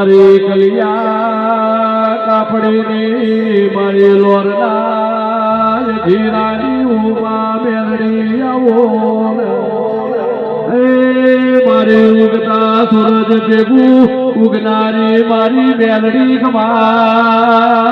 મારી કલિયા કાપડીની મારે લોરના ધીરાની ઉમા મેલડી આવો મારે ઉગતા સૂરજ ભેગું ઉગનારી મારી મેલડી ખમા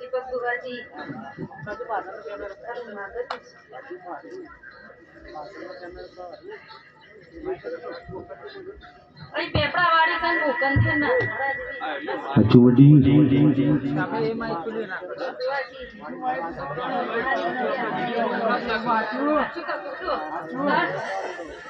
દીપક બુવાજી અહીં પેપડા વાળી છે ને ભૂકન છે ને પણ દીપક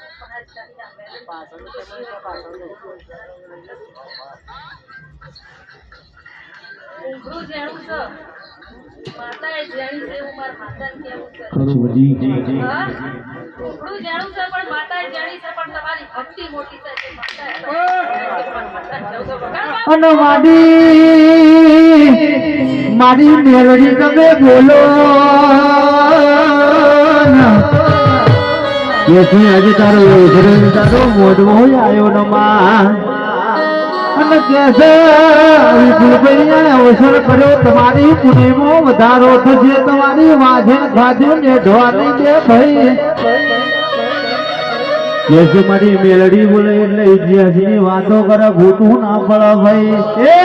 સાડી તો પાંચ સાડી છે મારા મારી તમે બોલો. એથી આજે તારો ઉજરે તારો મોઢવો આવ્યો ન અને કેસે વિપુલભાઈ અવસર કર્યો તમારી પુણ્યમાં વધારો થશે, તમારી વાજે ગાજે ને ઢોવાની કે ભાઈ. કેસે મારી મેલડી બોલે એટલે ઇતિહાસની વાતો કરે, ભૂતું ના પડે ભાઈ. એ!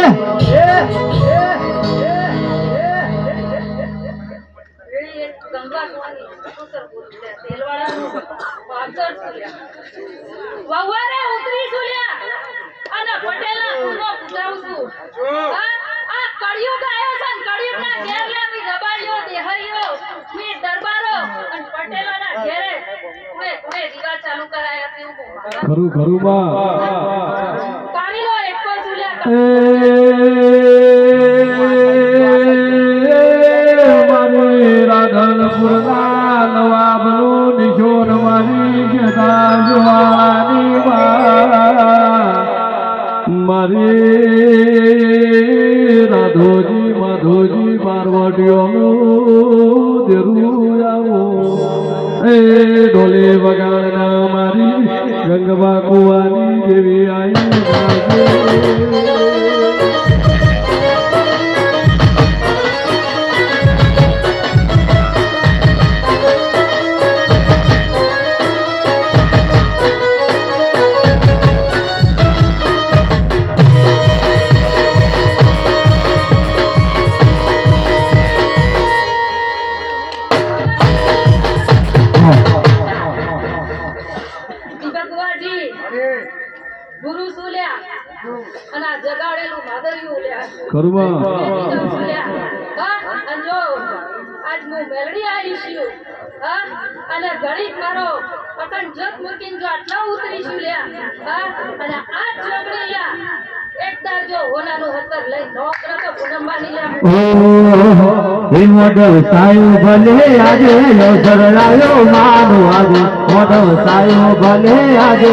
વેળી વવારે ઉતરી સુલ્યા અને પટેલના પૂરો પૂજાવું છું. આ કળિયુગ આવ્યો છે ને કળિયુગના ઘેર લે મી દબાઈઓ દેહરીઓ મી દરબારો અને પટેલોના ઘેરે મે મે દીવા ચાલુ કરાયા છે હું ઘરું ઘરું માં બા. પાણી લો એક પર સુલ્યા રાધોજી માધોજી પાર્વતીઓનું દેરું આવો એ ઢોલે વગાડના મારી ગંગવા કુવાની દેવી આઈ હા જો આજ હું મેળવી આવી છું હા અને ઘડીક મારો અકન જગ મૂકીને જો આટલા હા આ ચોકડી લ્યા સાયું ભલે, આજે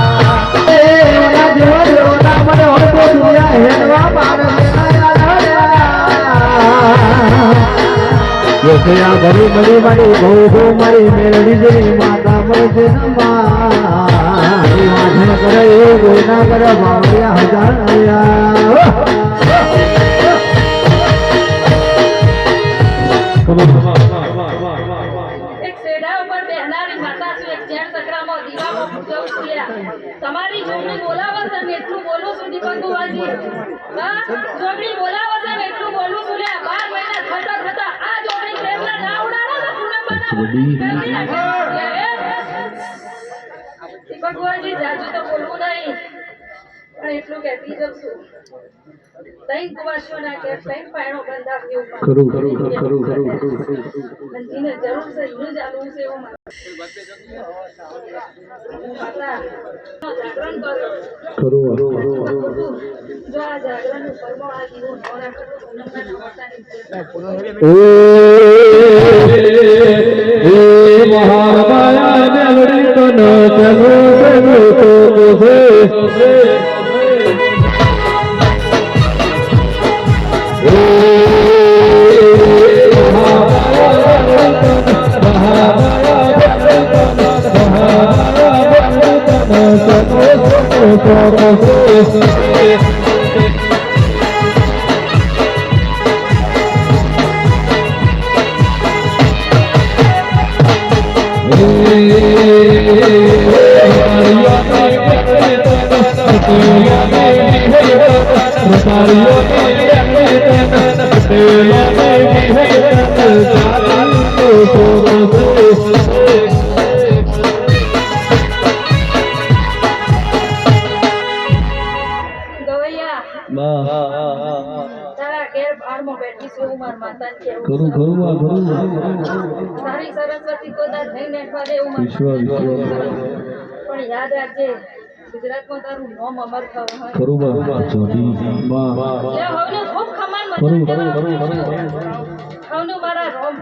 મને ઓળખો દુનિયા હેડવા પાર યશયા ભરી મળી મારી બહુ બહુ મારી મેળવી જેવી માતા મળશે મારી વાંધણ કરે એ કોઈ ના કરે બાવળિયા હજાર આવ્યા એક શેઢા ઉપર બેહનારી માતા છું એક ચેણ ચક્રામાં દીવામાં પૂજવ તમારી જોગણી બોલાવે છે ને એટલું બોલું છું. હા? જોગણી બોલાવે છે ને એટલું બોલું છું લ્યા. બાર મહિના થતા થતા આ જોગણી પ્રેમના ના ઉડાડો પૂનમબાના જાજુ તો બોલવું નહીં એટલું કહેતી જઉં છું તૈન કુવાસીઓના ઘેર તૈન પાયણો બંધાવ જેવું ખરું ખરું ખરું ખરું ખરું ખરું ખરું જરૂર છે એનું જ છે એવું જાગરણ કરો. ખરું જો આ જાગરણનું કર્મ આ જીવો ન રાખો તો પૂનમના નવસાની છે. ગવૈયા, ખરું ખરું આ ખરું સારી સરસ્વતી કોદાચ નહીં નેઠવા દે એવું મારા વિશ્વ વિશ્વ. પણ યાદ રાખજે ગુજરાતમાં તારું નામ અમર થવું હોય. બા. જોડી બા. ખૂબ ખમાન મારા રોમ.